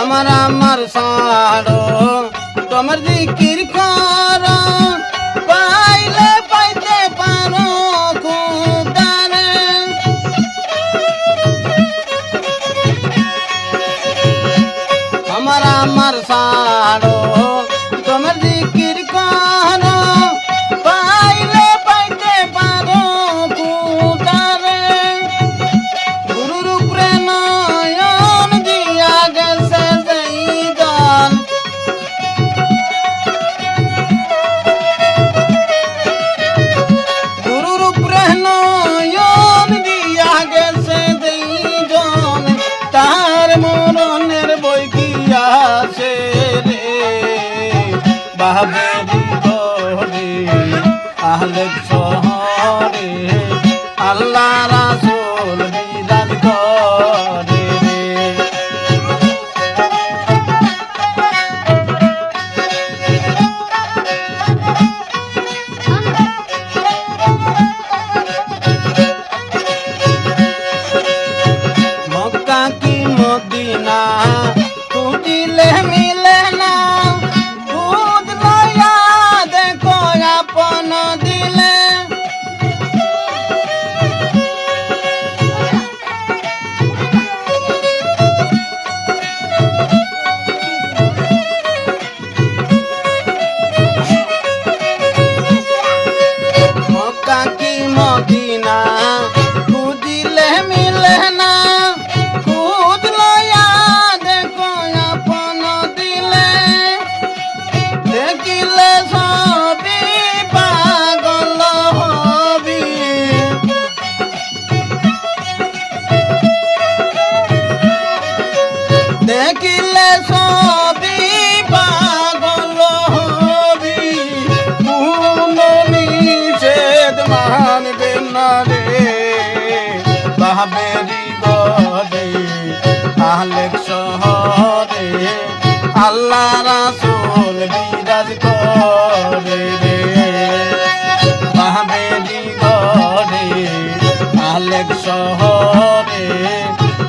আমার আমার সাড়ো। তোমার জিকির করো পাইলে পাইতে পারো খুদারে। আমার আমার সাড়ো। শহরে আল্লাহ রাস দেখিলে সবি পাগল হবি। নিষেধ মানবে না রে। বাবেরি গরে আলেক শহরে আল্লাহ রাসুল বিরাজ করে রে। বাবেরি গরে আলেক শহরে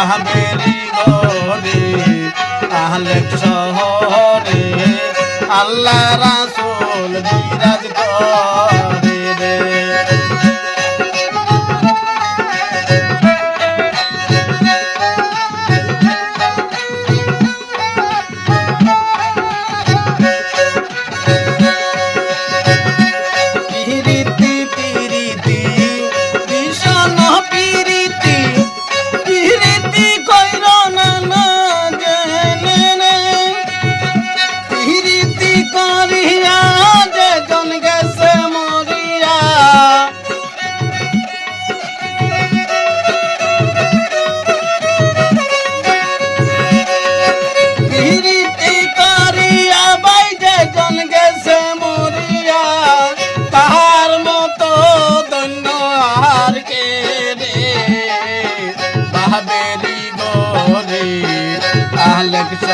আহলেরি ঘরে আহলে শহরে আল্লাহ রাসূল বিরাজ করে।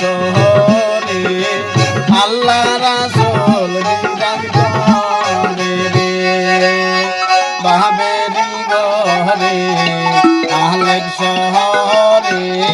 শহরে আল্লাহ রাসূল বিরাজ করে রে বাবেরি গরে আলেক শহরে।